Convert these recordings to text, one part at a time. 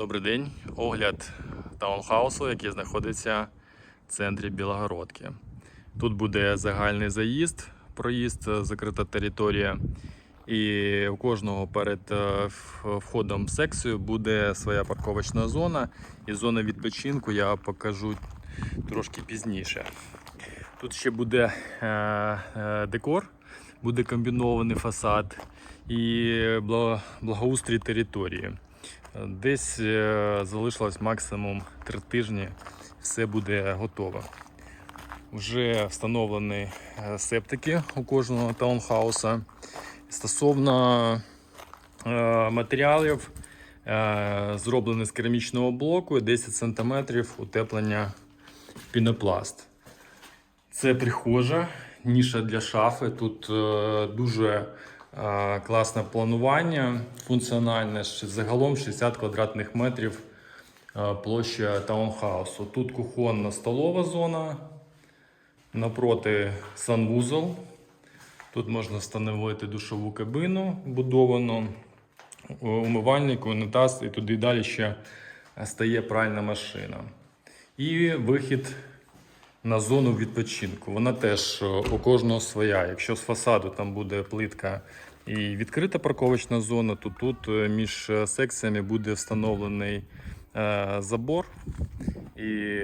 Добрий день. Огляд таунхаусу, який знаходиться в центрі Білогородки. Тут буде загальний заїзд, проїзд, закрита територія. І у кожного перед е, входом в секцію буде своя парковочна зона. І зона відпочинку я покажу трошки пізніше. Тут ще буде е, е, декор, буде комбінований фасад і благоустрій території. Десь е, залишилось максимум три тижні, все буде готово. Вже встановлені е, септики у кожного таунхауса. Стосовно е, матеріалів, зроблені з керамічного блоку і 10 см утеплення пінопласт. Це прихожа, ніша для шафи. Тут дуже класне планування, функціональне. Загалом 60 квадратних метрів площа таунхаусу. Тут кухонна столова зона, напроти санвузол. Тут можна встановити душову кабину будовану, умивальник, унітаз і туди далі ще стає пральна машина. І вихід на зону відпочинку. Вона теж е, у кожного своя. Якщо з фасаду там буде плитка і відкрита парковочна зона, то тут е, між е, секціями буде встановлений забор. І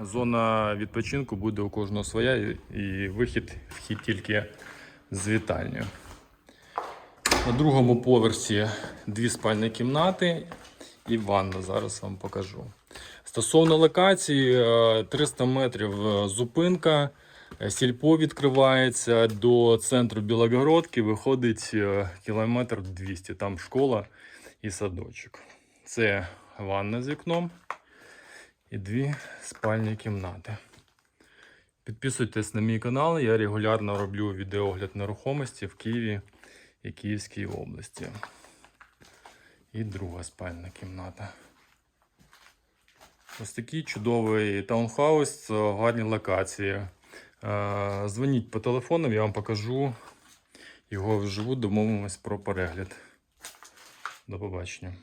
зона відпочинку буде у кожного своя, і- вихід вхід тільки з вітальнею. На другому поверсі дві спальні кімнати і ванна. Зараз вам покажу. Стосовно локації, е, 300 метрів е, зупинка, е, сільпо відкривається до центру Білогородки, виходить е, кілометр 200. Там школа і садочок. Це ванна з вікном і дві спальні кімнати. Підписуйтесь на мій канал, я регулярно роблю відеогляд нерухомості в Києві і Київській області. І друга спальна кімната. Ось такий чудовий таунхаус, е, гарні локації. Е, Дзвоніть по телефону, я вам покажу його вживу, домовимось про перегляд. До побачення.